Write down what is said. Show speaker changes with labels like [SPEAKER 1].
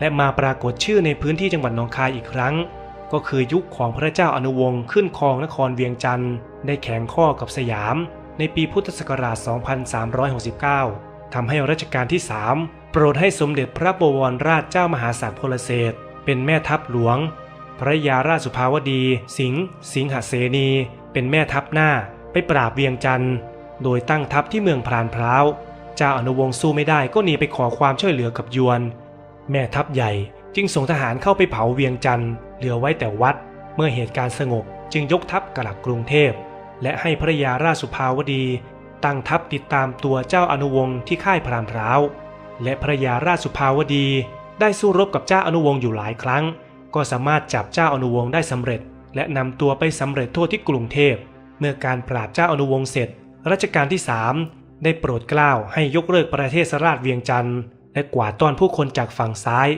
[SPEAKER 1] และมาปรากฏชื่อในพื้นที่จังหวัดหนองคายอีกครั้ง ก็คือยุคของพระเจ้าอนุวงศ์ขึ้นครองนครเวียงจันทร์ได้แข่งข้อกับสยาม ในปีพุทธศักราช 2369 ทำให้รัชกาลที่ 3 โปรดให้สมเด็จพระบวรราชเจ้ามหาสัตว์พลเศษเป็นแม่ทัพหลวง พระยาราชสุภาวดี สิงห์สิงหเสนี เป็นแม่ทัพหน้าไปปราบเวียงจันทร์ โดยตั้งทัพที่เมืองพรานพร้าวเจ้าอนุวงศ์สู้ไม่ได้ก็หนีไปขอความช่วยเหลือกับยวน แม่ทัพใหญ่จึงส่งทหารเข้าไปเผาเวียงจันทร์เหลือไว้แต่วัด เมื่อเหตุการณ์สงบจึงยกทัพกลับกรุงเทพ และให้พระยาราชสุภาวดี ตั้งทัพติดตามตัวเจ้าอนุวงศ์ที่ค่ายพรานพร้าว และพระยาราชสุภาวดี ได้สู้รบกับเจ้าอนุวงศ์อยู่หลายครั้ง ก็สามารถจับเจ้าอนุวงศ์ได้สำเร็จ และนำตัวไปสำเร็จทั่วที่กรุงเทพ เมื่อการปราบเจ้าอนุวงศ์เสร็จรัชกาลที่ 3 ได้โปรดเกล้าให้ยกเลิกประเทศสราชเวียงจันทร์ และกวาดต้อนผู้คนจากฝั่งซ้าย